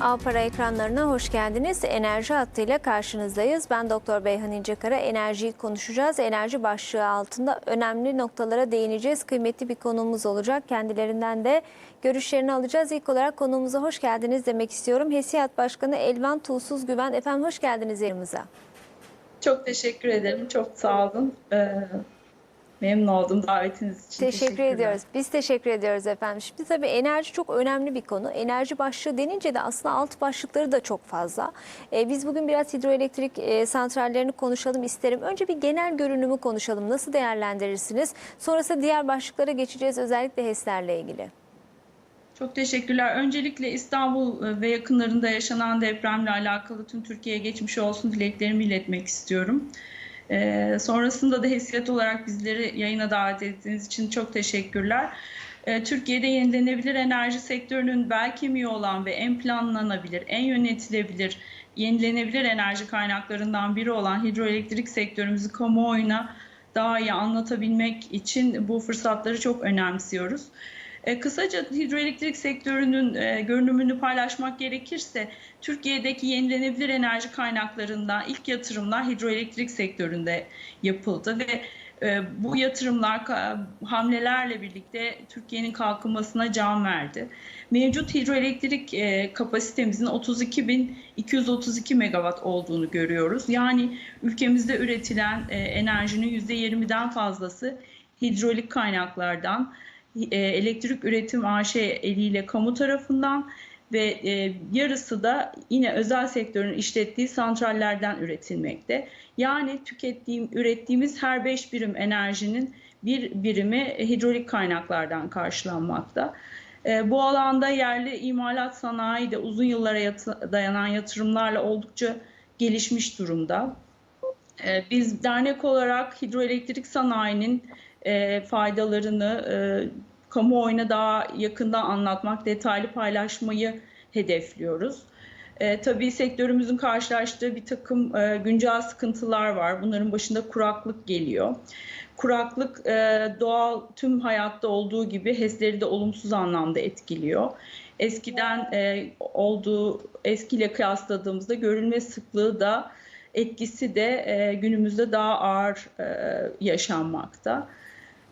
Avpara ekranlarına hoş geldiniz. Enerji hattıyla karşınızdayız. Ben Doktor Beyhan İncekara. Enerjiyi konuşacağız. Enerji başlığı altında önemli noktalara değineceğiz. Kıymetli bir konuğumuz olacak. Kendilerinden de görüşlerini alacağız. İlk olarak konuğumuza hoş geldiniz demek istiyorum. HESİAD Başkanı Elvan Tuğsuz Güven. Efendim hoş geldiniz yanımıza. Çok teşekkür ederim. Çok sağ olun. Ee, memnun oldum davetiniz için. Teşekkür ediyoruz. Biz teşekkür ediyoruz efendim. Şimdi tabii enerji çok önemli bir konu. Enerji başlığı denince de aslında alt başlıkları da çok fazla. Ee, biz bugün biraz hidroelektrik e, santrallerini konuşalım isterim. Önce bir genel görünümü konuşalım. Nasıl değerlendirirsiniz? Sonrasında diğer başlıklara geçeceğiz özellikle HES'lerle ilgili. Çok teşekkürler. Öncelikle İstanbul e, ve yakınlarında yaşanan depremle alakalı tüm Türkiye'ye geçmiş olsun dileklerimi iletmek istiyorum. Ee, sonrasında da hesiyat olarak bizleri yayına davet ettiğiniz için çok teşekkürler. Ee, Türkiye'de yenilenebilir enerji sektörünün bel kemiği olan ve en planlanabilir, en yönetilebilir, yenilenebilir enerji kaynaklarından biri olan hidroelektrik sektörümüzü kamuoyuna daha iyi anlatabilmek için bu fırsatları çok önemsiyoruz. E, kısaca hidroelektrik sektörünün e, görünümünü paylaşmak gerekirse Türkiye'deki yenilenebilir enerji kaynaklarından ilk yatırımlar hidroelektrik sektöründe yapıldı ve e, bu yatırımlar hamlelerle birlikte Türkiye'nin kalkınmasına can verdi. Mevcut hidroelektrik kapasitemizin 32.232 megawatt olduğunu görüyoruz. Yani ülkemizde üretilen enerjinin %20'den fazlası hidrolik kaynaklardan e, elektrik üretim AŞ eliyle kamu tarafından ve e, yarısı da yine özel sektörün işlettiği santrallerden üretilmekte. Yani tükettiğim, ürettiğimiz her 5 birim enerjinin bir birimi hidrolik kaynaklardan karşılanmakta. E, bu alanda yerli imalat sanayi de uzun yıllara dayanan yatırımlarla oldukça gelişmiş durumda. Biz dernek olarak hidroelektrik sanayinin e, faydalarını e, kamuoyuna daha yakından anlatmak, detaylı paylaşmayı hedefliyoruz. E, tabii sektörümüzün karşılaştığı bir takım e, güncel sıkıntılar var. Bunların başında kuraklık geliyor. Kuraklık e, doğal tüm hayatta olduğu gibi HES'leri de olumsuz anlamda etkiliyor. Eskiden e, olduğu eskiyle kıyasladığımızda görülme sıklığı da etkisi de e, günümüzde daha ağır e, yaşanmakta.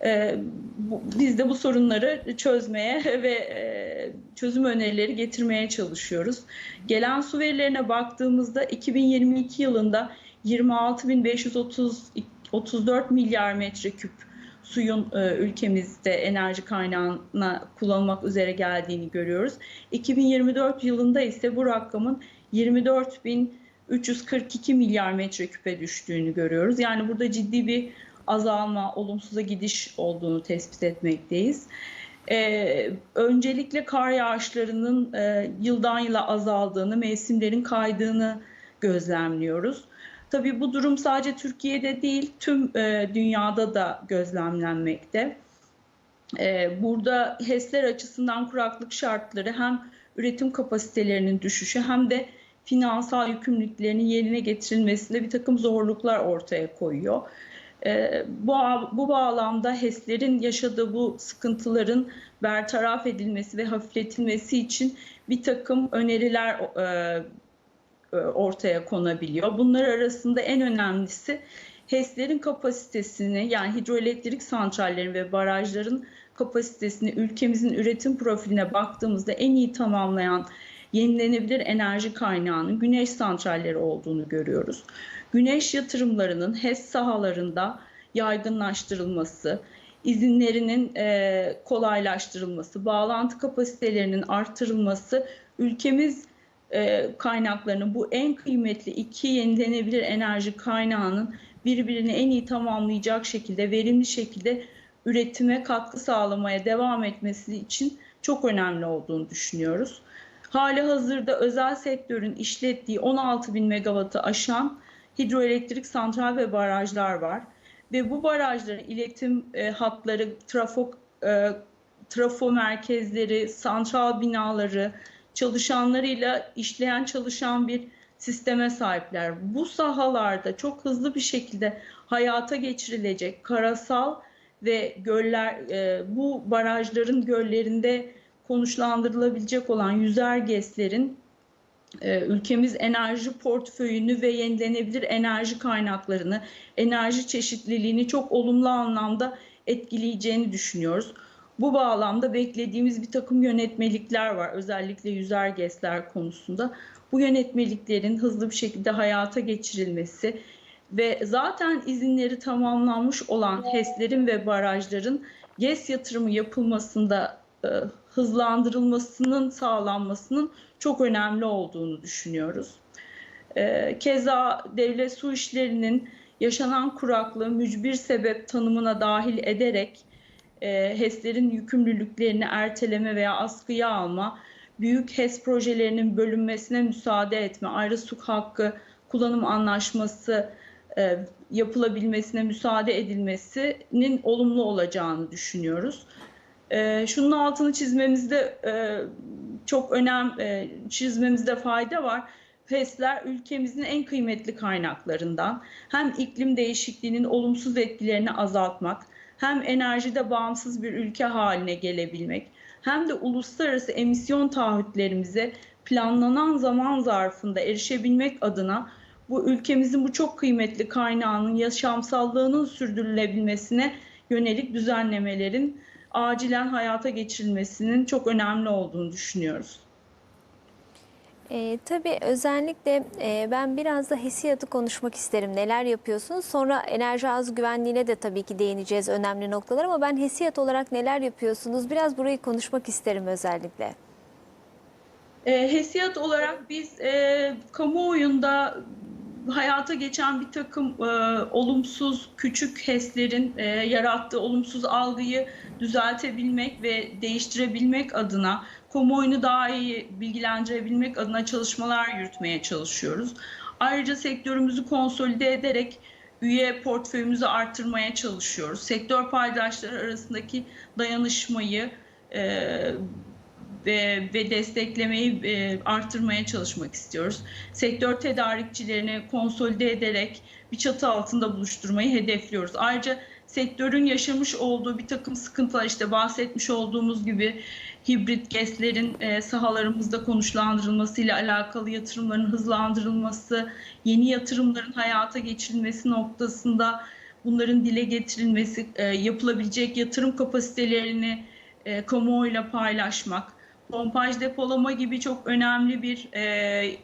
E, bu, biz de bu sorunları çözmeye ve e, çözüm önerileri getirmeye çalışıyoruz. Gelen su verilerine baktığımızda 2022 yılında 26.534 milyar metreküp suyun e, ülkemizde enerji kaynağına kullanılmak üzere geldiğini görüyoruz. 2024 yılında ise bu rakamın 24.342 milyar metreküpe düştüğünü görüyoruz. Yani burada ciddi bir azalma, olumsuza gidiş olduğunu tespit etmekteyiz. Ee, öncelikle kar yağışlarının e, yıldan yıla azaldığını, mevsimlerin kaydığını gözlemliyoruz. Tabii bu durum sadece Türkiye'de değil, tüm e, dünyada da gözlemlenmekte. Ee, burada HES'ler açısından kuraklık şartları hem üretim kapasitelerinin düşüşü hem de finansal yükümlülüklerinin yerine getirilmesinde bir takım zorluklar ortaya koyuyor. Ee, bu, bu bağlamda HES'lerin yaşadığı bu sıkıntıların bertaraf edilmesi ve hafifletilmesi için bir takım öneriler e, e, ortaya konabiliyor. Bunlar arasında en önemlisi HES'lerin kapasitesini yani hidroelektrik santrallerin ve barajların kapasitesini ülkemizin üretim profiline baktığımızda en iyi tamamlayan yenilenebilir enerji kaynağının güneş santralleri olduğunu görüyoruz. Güneş yatırımlarının HES sahalarında yaygınlaştırılması, izinlerinin e, kolaylaştırılması, bağlantı kapasitelerinin artırılması ülkemiz e, kaynaklarının bu en kıymetli iki yenilenebilir enerji kaynağının birbirini en iyi tamamlayacak şekilde, verimli şekilde üretime katkı sağlamaya devam etmesi için çok önemli olduğunu düşünüyoruz. Hali hazırda özel sektörün işlettiği 16 bin megawattı aşan hidroelektrik santral ve barajlar var. Ve bu barajların iletim e, hatları, trafo, e, trafo merkezleri, santral binaları, çalışanlarıyla işleyen çalışan bir sisteme sahipler. Bu sahalarda çok hızlı bir şekilde hayata geçirilecek karasal ve göller e, bu barajların göllerinde konuşlandırılabilecek olan yüzer GES'lerin e, ülkemiz enerji portföyünü ve yenilenebilir enerji kaynaklarını, enerji çeşitliliğini çok olumlu anlamda etkileyeceğini düşünüyoruz. Bu bağlamda beklediğimiz bir takım yönetmelikler var. Özellikle yüzer GES'ler konusunda. Bu yönetmeliklerin hızlı bir şekilde hayata geçirilmesi ve zaten izinleri tamamlanmış olan HES'lerin ve barajların GES yatırımı yapılmasında e, hızlandırılmasının sağlanmasının çok önemli olduğunu düşünüyoruz. E, keza devlet su işlerinin yaşanan kuraklığı mücbir sebep tanımına dahil ederek e, HES'lerin yükümlülüklerini erteleme veya askıya alma, büyük HES projelerinin bölünmesine müsaade etme, ayrı su hakkı kullanım anlaşması e, yapılabilmesine müsaade edilmesinin olumlu olacağını düşünüyoruz. E, şunun altını çizmemizde e, çok önem e, çizmemizde fayda var. HES'ler ülkemizin en kıymetli kaynaklarından. Hem iklim değişikliğinin olumsuz etkilerini azaltmak, hem enerjide bağımsız bir ülke haline gelebilmek, hem de uluslararası emisyon taahhütlerimize planlanan zaman zarfında erişebilmek adına bu ülkemizin bu çok kıymetli kaynağının yaşamsallığının sürdürülebilmesine yönelik düzenlemelerin acilen hayata geçirilmesinin çok önemli olduğunu düşünüyoruz. E, tabii özellikle e, ben biraz da hissiyatı konuşmak isterim. Neler yapıyorsunuz? Sonra enerji arz güvenliğine de tabii ki değineceğiz önemli noktalar ama ben hissiyat olarak neler yapıyorsunuz? Biraz burayı konuşmak isterim özellikle. E, hesiyat olarak biz e, kamuoyunda hayata geçen bir takım e, olumsuz küçük HES'lerin e, yarattığı olumsuz algıyı düzeltebilmek ve değiştirebilmek adına kamuoyunu daha iyi bilgilendirebilmek adına çalışmalar yürütmeye çalışıyoruz. Ayrıca sektörümüzü konsolide ederek üye portföyümüzü arttırmaya çalışıyoruz. Sektör paydaşları arasındaki dayanışmayı e, ve, ve desteklemeyi e, arttırmaya çalışmak istiyoruz. Sektör tedarikçilerini konsolide ederek bir çatı altında buluşturmayı hedefliyoruz. Ayrıca sektörün yaşamış olduğu bir takım sıkıntılar işte bahsetmiş olduğumuz gibi hibrit GES'lerin e, sahalarımızda konuşlandırılmasıyla alakalı yatırımların hızlandırılması, yeni yatırımların hayata geçirilmesi noktasında bunların dile getirilmesi, e, yapılabilecek yatırım kapasitelerini e, kamuoyuyla paylaşmak, pompaj depolama gibi çok önemli bir e,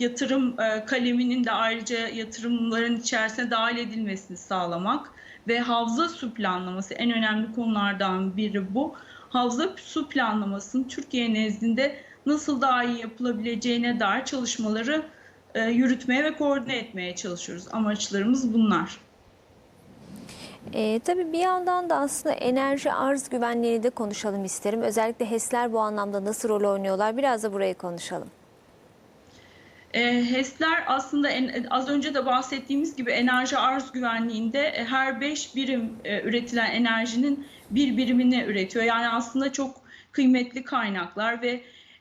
yatırım e, kaleminin de ayrıca yatırımların içerisine dahil edilmesini sağlamak ve havza su planlaması en önemli konulardan biri bu. Havza su planlamasının Türkiye nezdinde nasıl daha iyi yapılabileceğine dair çalışmaları e, yürütmeye ve koordine etmeye çalışıyoruz. Amaçlarımız bunlar. E, tabii bir yandan da aslında enerji arz güvenliğini de konuşalım isterim. Özellikle HES'ler bu anlamda nasıl rol oynuyorlar? Biraz da burayı konuşalım. E, HES'ler aslında en, az önce de bahsettiğimiz gibi enerji arz güvenliğinde e, her 5 birim e, üretilen enerjinin bir birimini üretiyor. Yani aslında çok kıymetli kaynaklar ve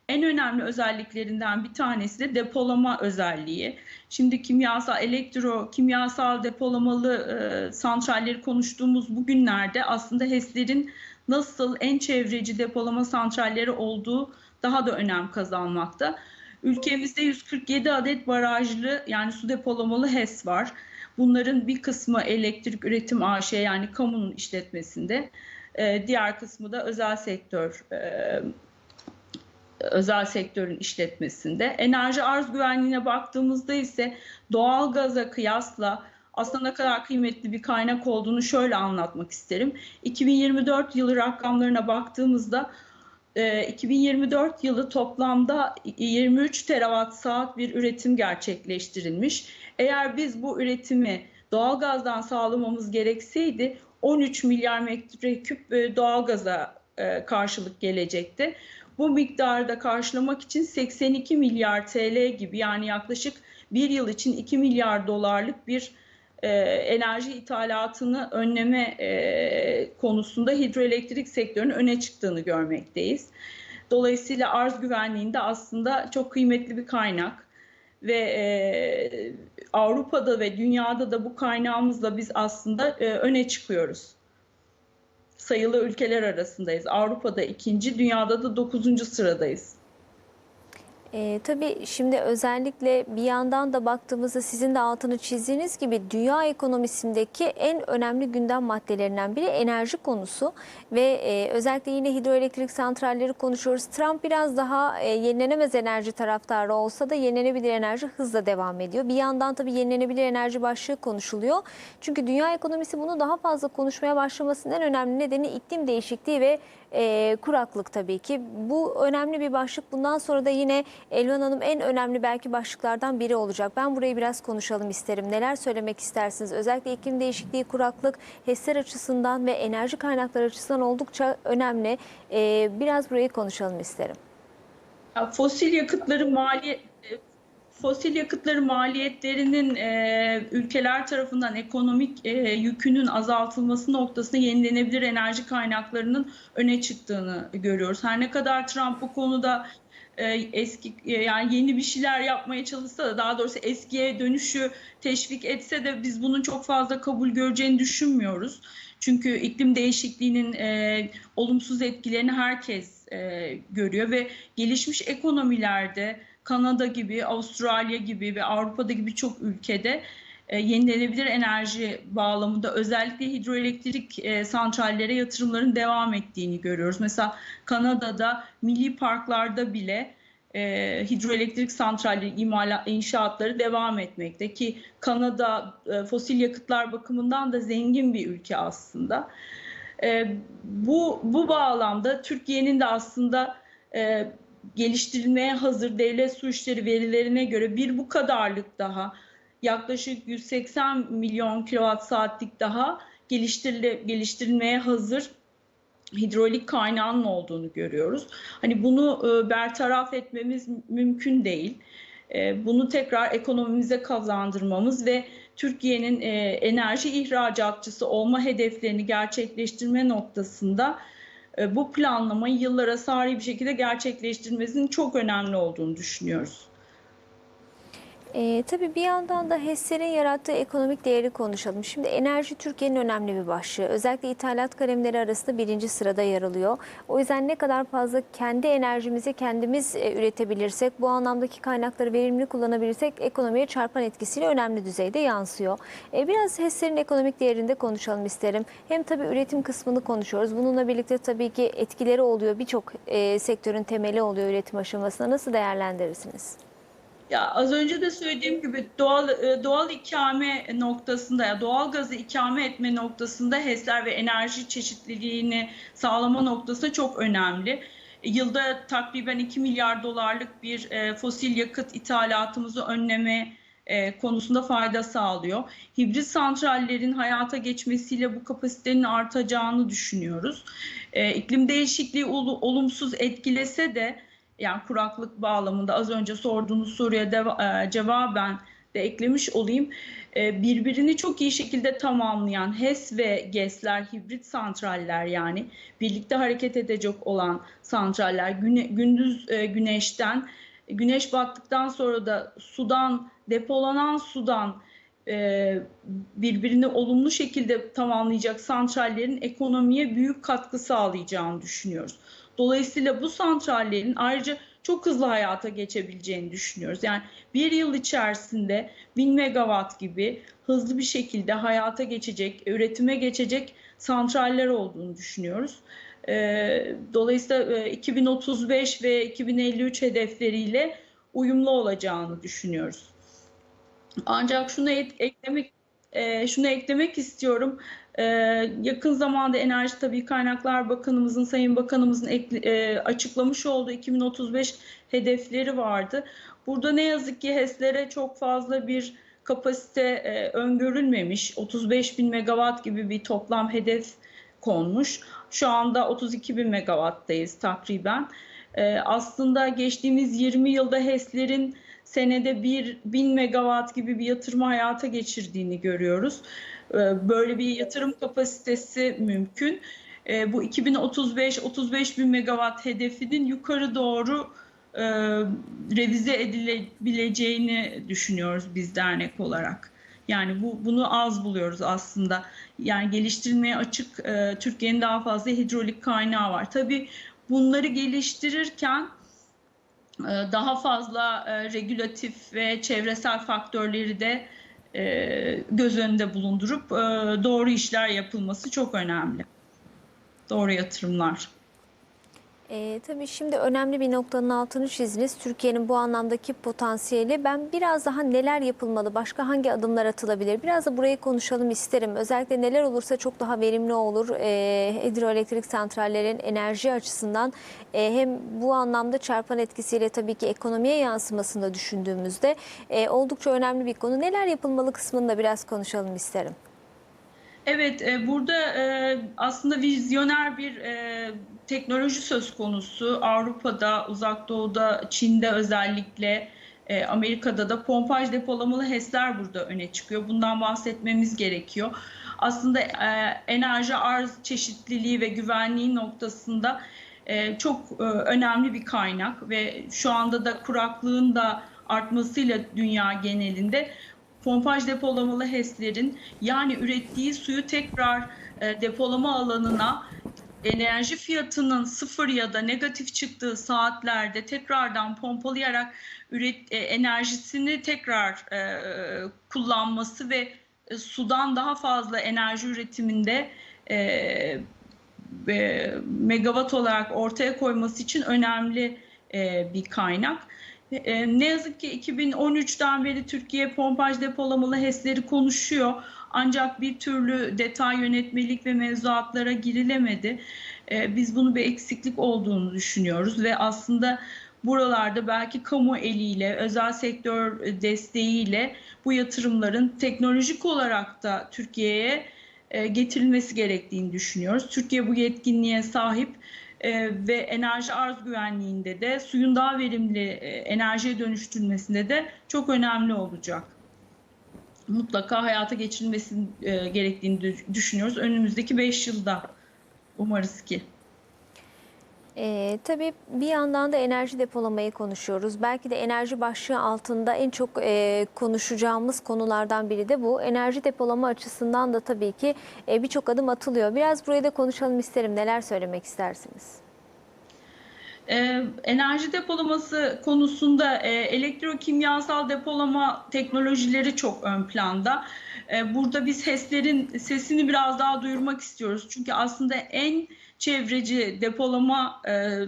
en önemli özelliklerinden bir tanesi de depolama özelliği. Şimdi kimyasal, elektro, kimyasal depolamalı e, santralleri konuştuğumuz bu günlerde aslında HES'lerin nasıl en çevreci depolama santralleri olduğu daha da önem kazanmakta. Ülkemizde 147 adet barajlı yani su depolamalı HES var. Bunların bir kısmı elektrik üretim AŞ yani kamunun işletmesinde. Ee, diğer kısmı da özel sektör e, özel sektörün işletmesinde. Enerji arz güvenliğine baktığımızda ise doğal gaza kıyasla aslında ne kadar kıymetli bir kaynak olduğunu şöyle anlatmak isterim. 2024 yılı rakamlarına baktığımızda 2024 yılı toplamda 23 terawatt saat bir üretim gerçekleştirilmiş. Eğer biz bu üretimi doğalgazdan sağlamamız gerekseydi 13 milyar metreküp doğalgaza karşılık gelecekti. Bu miktarı da karşılamak için 82 milyar TL gibi yani yaklaşık bir yıl için 2 milyar dolarlık bir e, enerji ithalatını önleme e, konusunda hidroelektrik sektörünün öne çıktığını görmekteyiz. Dolayısıyla arz güvenliğinde aslında çok kıymetli bir kaynak ve e, Avrupa'da ve dünyada da bu kaynağımızla biz aslında e, öne çıkıyoruz. Sayılı ülkeler arasındayız. Avrupa'da ikinci, dünyada da dokuzuncu sıradayız. E, tabii şimdi özellikle bir yandan da baktığımızda sizin de altını çizdiğiniz gibi dünya ekonomisindeki en önemli gündem maddelerinden biri enerji konusu ve e, özellikle yine hidroelektrik santralleri konuşuyoruz. Trump biraz daha e, yenilenemez enerji taraftarı olsa da yenilenebilir enerji hızla devam ediyor. Bir yandan tabii yenilenebilir enerji başlığı konuşuluyor. Çünkü dünya ekonomisi bunu daha fazla konuşmaya başlamasının en önemli nedeni iklim değişikliği ve e, kuraklık tabii ki. Bu önemli bir başlık. Bundan sonra da yine Elvan Hanım en önemli belki başlıklardan biri olacak. Ben burayı biraz konuşalım isterim. Neler söylemek istersiniz? Özellikle iklim değişikliği, kuraklık, HES'ler açısından ve enerji kaynakları açısından oldukça önemli. E, biraz burayı konuşalım isterim. Fosil yakıtları maliyet fosil yakıtları maliyetlerinin e, ülkeler tarafından ekonomik e, yükünün azaltılması noktasında yenilenebilir enerji kaynaklarının öne çıktığını görüyoruz. Her ne kadar Trump bu konuda e, eski e, yani yeni bir şeyler yapmaya çalışsa da daha doğrusu eskiye dönüşü teşvik etse de biz bunun çok fazla kabul göreceğini düşünmüyoruz. Çünkü iklim değişikliğinin e, olumsuz etkilerini herkes e, görüyor ve gelişmiş ekonomilerde Kanada gibi, Avustralya gibi ve Avrupa'da gibi birçok ülkede e, yenilenebilir enerji bağlamında özellikle hidroelektrik e, santrallere yatırımların devam ettiğini görüyoruz. Mesela Kanada'da milli parklarda bile e, hidroelektrik santralleri imala, inşaatları devam etmekte ki Kanada e, fosil yakıtlar bakımından da zengin bir ülke aslında. E, bu bu bağlamda Türkiye'nin de aslında e, geliştirilmeye hazır devlet su işleri verilerine göre bir bu kadarlık daha yaklaşık 180 milyon kilowatt saatlik daha geliştirile, geliştirilmeye hazır hidrolik kaynağının olduğunu görüyoruz. Hani bunu e, bertaraf etmemiz mümkün değil. E, bunu tekrar ekonomimize kazandırmamız ve Türkiye'nin e, enerji ihracatçısı olma hedeflerini gerçekleştirme noktasında bu planlamayı yıllara sari bir şekilde gerçekleştirmesinin çok önemli olduğunu düşünüyoruz. E, tabii bir yandan da HES'lerin yarattığı ekonomik değeri konuşalım. Şimdi enerji Türkiye'nin önemli bir başlığı. Özellikle ithalat kalemleri arasında birinci sırada yer alıyor. O yüzden ne kadar fazla kendi enerjimizi kendimiz e, üretebilirsek, bu anlamdaki kaynakları verimli kullanabilirsek ekonomiye çarpan etkisiyle önemli düzeyde yansıyor. E, biraz HES'lerin ekonomik değerini de konuşalım isterim. Hem tabii üretim kısmını konuşuyoruz. Bununla birlikte tabii ki etkileri oluyor. Birçok e, sektörün temeli oluyor üretim aşamasında. Nasıl değerlendirirsiniz? Ya az önce de söylediğim gibi doğal e, doğal ikame noktasında ya doğal gazı ikame etme noktasında HES'ler ve enerji çeşitliliğini sağlama noktasında çok önemli. Yılda takriben 2 milyar dolarlık bir e, fosil yakıt ithalatımızı önleme e, konusunda fayda sağlıyor. Hibrit santrallerin hayata geçmesiyle bu kapasitenin artacağını düşünüyoruz. İklim değişikliği ol, olumsuz etkilese de yani kuraklık bağlamında az önce sorduğunuz soruya deva- e, cevaben de eklemiş olayım. E, birbirini çok iyi şekilde tamamlayan HES ve GES'ler, hibrit santraller yani birlikte hareket edecek olan santraller güne, gündüz e, güneşten, güneş battıktan sonra da sudan, depolanan sudan e, birbirini olumlu şekilde tamamlayacak santrallerin ekonomiye büyük katkı sağlayacağını düşünüyoruz. Dolayısıyla bu santrallerin ayrıca çok hızlı hayata geçebileceğini düşünüyoruz. Yani bir yıl içerisinde 1000 megawatt gibi hızlı bir şekilde hayata geçecek, üretime geçecek santraller olduğunu düşünüyoruz. Ee, Dolayısıyla e, 2035 ve 2053 hedefleriyle uyumlu olacağını düşünüyoruz. Ancak şunu eklemek e, şunu eklemek istiyorum. E, yakın zamanda Enerji Tabii Kaynaklar Bakanımızın, Sayın Bakanımızın e, açıklamış olduğu 2035 hedefleri vardı. Burada ne yazık ki HES'lere çok fazla bir kapasite e, öngörülmemiş. 35 bin megawatt gibi bir toplam hedef konmuş. Şu anda 32 bin megawattdayız takriben. E, aslında geçtiğimiz 20 yılda HES'lerin senede 1 bin megawatt gibi bir yatırımı hayata geçirdiğini görüyoruz. E, Böyle bir yatırım kapasitesi mümkün. E, Bu 2035-35 bin megawatt hedefinin yukarı doğru e, revize edilebileceğini düşünüyoruz biz dernek olarak. Yani bu bunu az buluyoruz aslında. Yani geliştirilmeye açık e, Türkiye'nin daha fazla hidrolik kaynağı var. Tabii bunları geliştirirken e, daha fazla e, regülatif ve çevresel faktörleri de göz önünde bulundurup e, doğru işler yapılması çok önemli. Doğru yatırımlar. E, tabii şimdi önemli bir noktanın altını çizdiniz. Türkiye'nin bu anlamdaki potansiyeli. Ben biraz daha neler yapılmalı, başka hangi adımlar atılabilir? Biraz da burayı konuşalım isterim. Özellikle neler olursa çok daha verimli olur. E, hidroelektrik santrallerin enerji açısından e, hem bu anlamda çarpan etkisiyle tabii ki ekonomiye yansımasını da düşündüğümüzde e, oldukça önemli bir konu. Neler yapılmalı kısmını da biraz konuşalım isterim. Evet, e, burada e, aslında vizyoner bir e, teknoloji söz konusu. Avrupa'da, Uzak Doğu'da, Çin'de özellikle, e, Amerika'da da pompaj depolamalı HES'ler burada öne çıkıyor. Bundan bahsetmemiz gerekiyor. Aslında e, enerji arz çeşitliliği ve güvenliği noktasında e, çok e, önemli bir kaynak ve şu anda da kuraklığın da artmasıyla dünya genelinde pompaj depolamalı HES'lerin yani ürettiği suyu tekrar e, depolama alanına enerji fiyatının sıfır ya da negatif çıktığı saatlerde tekrardan pompalayarak üret, e, enerjisini tekrar e, kullanması ve e, sudan daha fazla enerji üretiminde e, e, megawatt olarak ortaya koyması için önemli e, bir kaynak. E, ne yazık ki 2013'ten beri Türkiye pompaj depolamalı HES'leri konuşuyor. Ancak bir türlü detay yönetmelik ve mevzuatlara girilemedi. E, biz bunu bir eksiklik olduğunu düşünüyoruz ve aslında buralarda belki kamu eliyle, özel sektör desteğiyle bu yatırımların teknolojik olarak da Türkiye'ye e, getirilmesi gerektiğini düşünüyoruz. Türkiye bu yetkinliğe sahip e, ve enerji arz güvenliğinde de suyun daha verimli e, enerjiye dönüştürülmesinde de çok önemli olacak. Mutlaka hayata geçirilmesi e, gerektiğini düşünüyoruz. Önümüzdeki 5 yılda umarız ki. Ee, tabii bir yandan da enerji depolamayı konuşuyoruz. Belki de enerji başlığı altında en çok e, konuşacağımız konulardan biri de bu. Enerji depolama açısından da tabii ki e, birçok adım atılıyor. Biraz burayı da konuşalım isterim. Neler söylemek istersiniz? Ee, enerji depolaması konusunda e, elektrokimyasal depolama teknolojileri çok ön planda. E, burada biz HES'lerin sesini biraz daha duyurmak istiyoruz. Çünkü aslında en çevreci depolama e,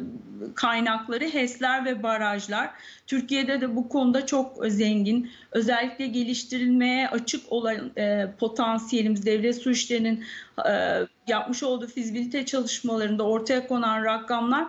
kaynakları HES'ler ve barajlar. Türkiye'de de bu konuda çok zengin. Özellikle geliştirilmeye açık olan e, potansiyelimiz devlet su işlerinin e, yapmış olduğu fizibilite çalışmalarında ortaya konan rakamlar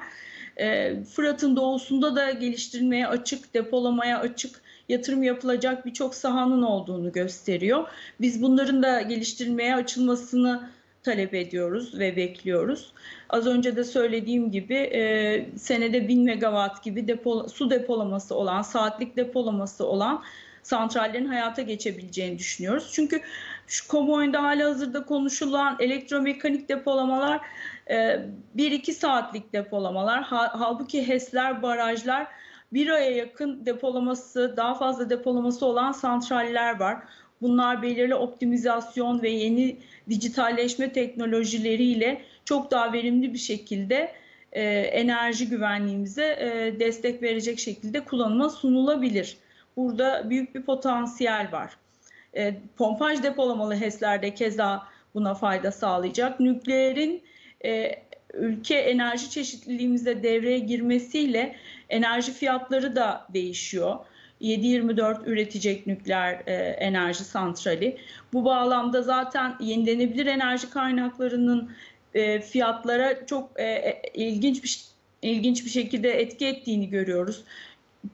e, Fırat'ın doğusunda da geliştirilmeye açık, depolamaya açık yatırım yapılacak birçok sahanın olduğunu gösteriyor. Biz bunların da geliştirilmeye açılmasını talep ediyoruz ve bekliyoruz. Az önce de söylediğim gibi e, senede 1000 megawatt gibi depo, su depolaması olan, saatlik depolaması olan santrallerin hayata geçebileceğini düşünüyoruz. Çünkü şu kamuoyunda hala hazırda konuşulan elektromekanik depolamalar 1-2 e, saatlik depolamalar. Halbuki HES'ler, barajlar bir aya yakın depolaması, daha fazla depolaması olan santraller var. Bunlar belirli optimizasyon ve yeni dijitalleşme teknolojileriyle çok daha verimli bir şekilde e, enerji güvenliğimize e, destek verecek şekilde kullanıma sunulabilir. Burada büyük bir potansiyel var. E, pompaj depolamalı HES'lerde keza buna fayda sağlayacak. Nükleerin e, ülke enerji çeşitliliğimize devreye girmesiyle enerji fiyatları da değişiyor. 7-24 üretecek nükleer e, enerji santrali. Bu bağlamda zaten yenilenebilir enerji kaynaklarının e, fiyatlara çok e, e ilginç bir ilginç bir şekilde etki ettiğini görüyoruz.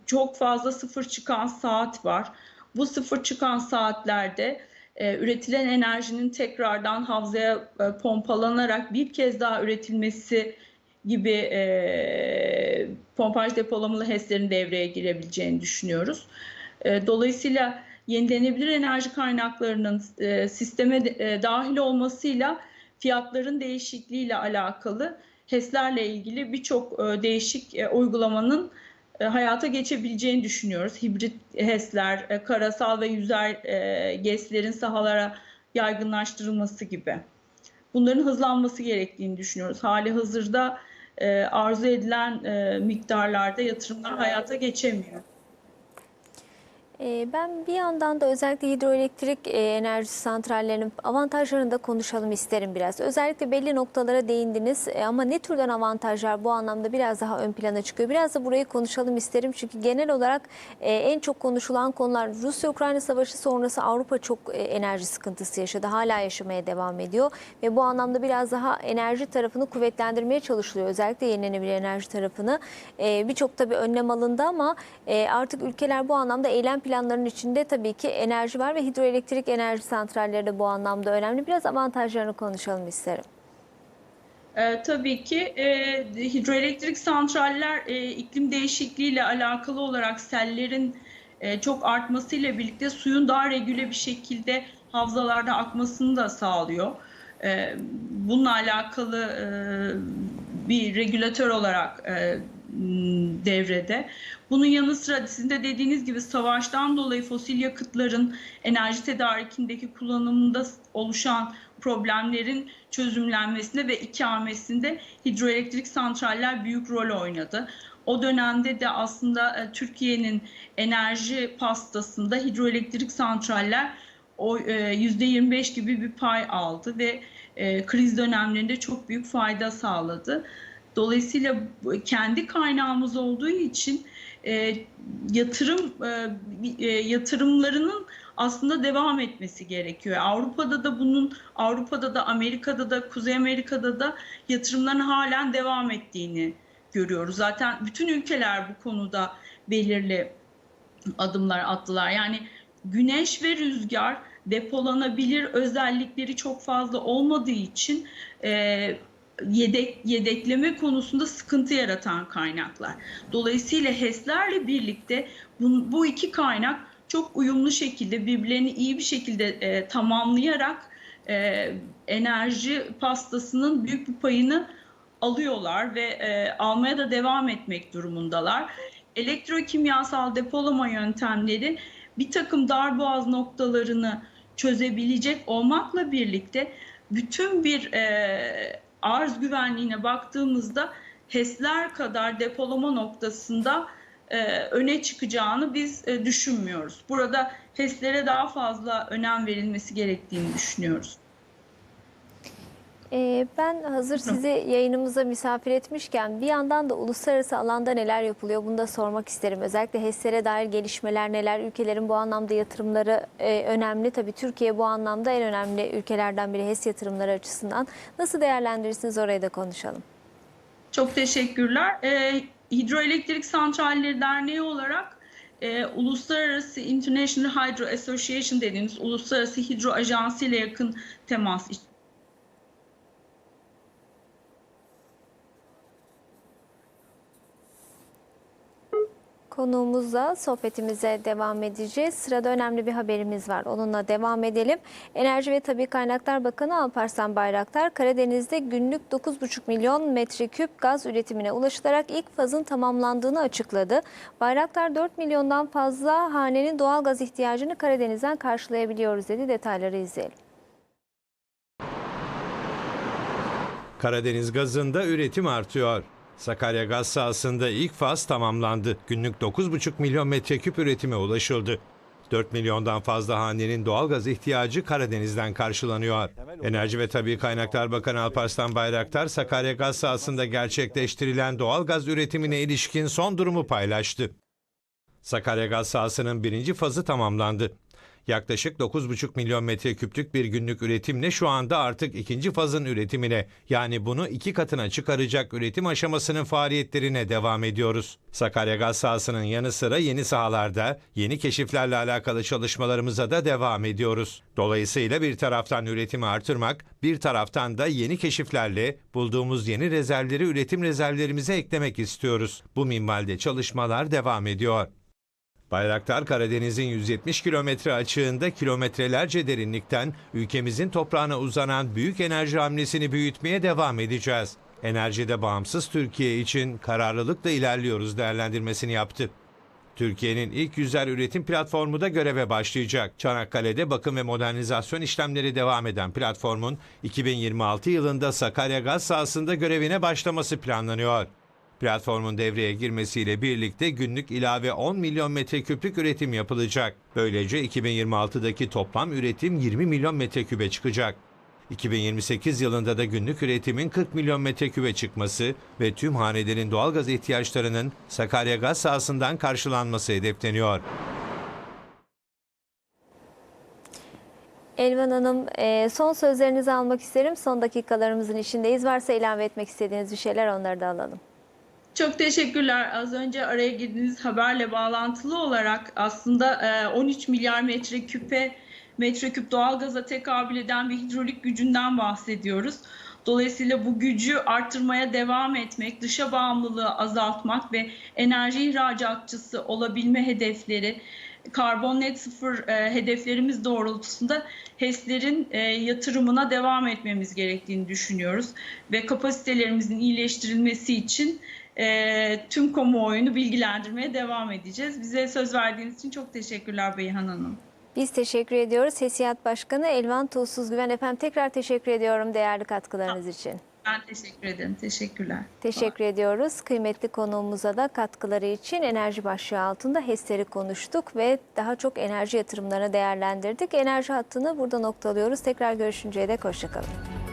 Çok fazla sıfır çıkan saat var. Bu sıfır çıkan saatlerde e, üretilen enerjinin tekrardan havzaya e, pompalanarak bir kez daha üretilmesi gibi e, pompaj depolamalı HES'lerin devreye girebileceğini düşünüyoruz. E, dolayısıyla yenilenebilir enerji kaynaklarının e, sisteme e, dahil olmasıyla fiyatların değişikliğiyle alakalı HES'lerle ilgili birçok e, değişik e, uygulamanın e, hayata geçebileceğini düşünüyoruz. Hibrit HES'ler, e, karasal ve yüzer e, GES'lerin sahalara yaygınlaştırılması gibi. Bunların hızlanması gerektiğini düşünüyoruz. Hali hazırda arzu edilen e, miktarlarda yatırımlar hayata geçemiyor. Ee, Ben bir yandan da özellikle hidroelektrik e, enerji santrallerinin avantajlarını da konuşalım isterim biraz. Özellikle belli noktalara değindiniz E, ama ne türden avantajlar bu anlamda biraz daha ön plana çıkıyor. Biraz da burayı konuşalım isterim çünkü genel olarak e, en çok konuşulan konular Rusya-Ukrayna savaşı sonrası Avrupa çok enerji sıkıntısı yaşadı. Hala yaşamaya devam ediyor ve bu anlamda biraz daha enerji tarafını kuvvetlendirmeye çalışılıyor. Özellikle yenilenebilir enerji tarafını. Birçok tabii önlem alındı ama artık ülkeler bu anlamda eylem planlarının içinde tabii ki enerji var ve hidroelektrik enerji santralleri de bu anlamda önemli. Biraz avantajlarını konuşalım isterim. Ee, tabii ki e, hidroelektrik santraller e, iklim değişikliğiyle alakalı olarak sellerin e, çok artmasıyla birlikte suyun daha regüle bir şekilde havzalarda akmasını da sağlıyor. E, bununla alakalı e, bir regülatör olarak e, devrede. Bunun yanı sıra sizin de dediğiniz gibi savaştan dolayı fosil yakıtların enerji tedarikindeki kullanımında oluşan problemlerin çözümlenmesinde ve ikamesinde hidroelektrik santraller büyük rol oynadı. O dönemde de aslında e, Türkiye'nin enerji pastasında hidroelektrik santraller o e, %25 gibi bir pay aldı ve e, kriz dönemlerinde çok büyük fayda sağladı. Dolayısıyla kendi kaynağımız olduğu için e, yatırım e, e, yatırımlarının aslında devam etmesi gerekiyor. Avrupa'da da bunun Avrupa'da da Amerika'da da Kuzey Amerika'da da yatırımların halen devam ettiğini görüyoruz. Zaten bütün ülkeler bu konuda belirli adımlar attılar. Yani güneş ve rüzgar depolanabilir özellikleri çok fazla olmadığı için e, yedek yedekleme konusunda sıkıntı yaratan kaynaklar. Dolayısıyla HES'lerle birlikte bu, bu iki kaynak çok uyumlu şekilde birbirlerini iyi bir şekilde e, tamamlayarak e, enerji pastasının büyük bir payını alıyorlar ve e, almaya da devam etmek durumundalar. Elektrokimyasal depolama yöntemleri bir takım darboğaz noktalarını çözebilecek olmakla birlikte bütün bir e, arz güvenliğine baktığımızda HES'ler kadar depolama noktasında e, öne çıkacağını biz e, düşünmüyoruz. Burada HES'lere daha fazla önem verilmesi gerektiğini düşünüyoruz. Ee, Ben hazır sizi yayınımıza misafir etmişken bir yandan da uluslararası alanda neler yapılıyor bunu da sormak isterim. Özellikle HES'lere dair gelişmeler neler, ülkelerin bu anlamda yatırımları e, önemli. Tabii Türkiye bu anlamda en önemli ülkelerden biri HES yatırımları açısından. Nasıl değerlendirirsiniz orayı da konuşalım. Çok teşekkürler. E, Hidroelektrik Santralleri Derneği olarak e, Uluslararası International Hydro Association dediğimiz Uluslararası Hidro Ajansı ile yakın temas Konuğumuzla sohbetimize devam edeceğiz. Sırada önemli bir haberimiz var. Onunla devam edelim. Enerji ve Tabi Kaynaklar Bakanı Alparslan Bayraktar, Karadeniz'de günlük 9,5 milyon metreküp gaz üretimine ulaşılarak ilk fazın tamamlandığını açıkladı. Bayraktar 4 milyondan fazla hanenin doğal gaz ihtiyacını Karadeniz'den karşılayabiliyoruz dedi. Detayları izleyelim. Karadeniz gazında üretim artıyor. Sakarya gaz sahasında ilk faz tamamlandı. Günlük 9,5 milyon metreküp üretime ulaşıldı. 4 milyondan fazla hanenin doğal gaz ihtiyacı Karadeniz'den karşılanıyor. Enerji ve Tabi Kaynaklar Bakanı Alparslan Bayraktar, Sakarya gaz sahasında gerçekleştirilen doğal gaz üretimine ilişkin son durumu paylaştı. Sakarya gaz sahasının birinci fazı tamamlandı. Yaklaşık 9,5 milyon metreküplük bir günlük üretimle şu anda artık ikinci fazın üretimine yani bunu iki katına çıkaracak üretim aşamasının faaliyetlerine devam ediyoruz. Sakarya gaz sahasının yanı sıra yeni sahalarda yeni keşiflerle alakalı çalışmalarımıza da devam ediyoruz. Dolayısıyla bir taraftan üretimi artırmak, bir taraftan da yeni keşiflerle bulduğumuz yeni rezervleri üretim rezervlerimize eklemek istiyoruz. Bu minvalde çalışmalar devam ediyor. Bayraktar Karadeniz'in 170 kilometre açığında kilometrelerce derinlikten ülkemizin toprağına uzanan büyük enerji hamlesini büyütmeye devam edeceğiz. Enerjide bağımsız Türkiye için kararlılıkla ilerliyoruz değerlendirmesini yaptı. Türkiye'nin ilk yüzer üretim platformu da göreve başlayacak. Çanakkale'de bakım ve modernizasyon işlemleri devam eden platformun 2026 yılında Sakarya gaz sahasında görevine başlaması planlanıyor. Platformun devreye girmesiyle birlikte günlük ilave 10 milyon metreküplük üretim yapılacak. Böylece 2026'daki toplam üretim 20 milyon metrekübe çıkacak. 2028 yılında da günlük üretimin 40 milyon metrekübe çıkması ve tüm hanelerin doğalgaz ihtiyaçlarının Sakarya gaz sahasından karşılanması hedefleniyor. Elvan Hanım e, son sözlerinizi almak isterim. Son dakikalarımızın içindeyiz. Varsa ilave etmek istediğiniz bir şeyler onları da alalım. Çok teşekkürler. Az önce araya girdiğiniz haberle bağlantılı olarak aslında e, 13 milyar metreküpe metreküp doğalgaza tekabül eden bir hidrolik gücünden bahsediyoruz. Dolayısıyla bu gücü arttırmaya devam etmek, dışa bağımlılığı azaltmak ve enerji ihracatçısı olabilme hedefleri, karbon net sıfır e, hedeflerimiz doğrultusunda HES'lerin e, yatırımına devam etmemiz gerektiğini düşünüyoruz. Ve kapasitelerimizin iyileştirilmesi için e, tüm kamuoyunu bilgilendirmeye devam edeceğiz. Bize söz verdiğiniz için çok teşekkürler Beyhan Hanım. Biz teşekkür ediyoruz. Hesiyat Başkanı Elvan Tuğsuz Güven efendim tekrar teşekkür ediyorum değerli katkılarınız için. Ben teşekkür ederim. Teşekkürler. Teşekkür ediyoruz. Kıymetli konuğumuza da katkıları için enerji başlığı altında HES'leri konuştuk ve daha çok enerji yatırımlarını değerlendirdik. Enerji hattını burada noktalıyoruz. Tekrar görüşünceye dek hoşçakalın.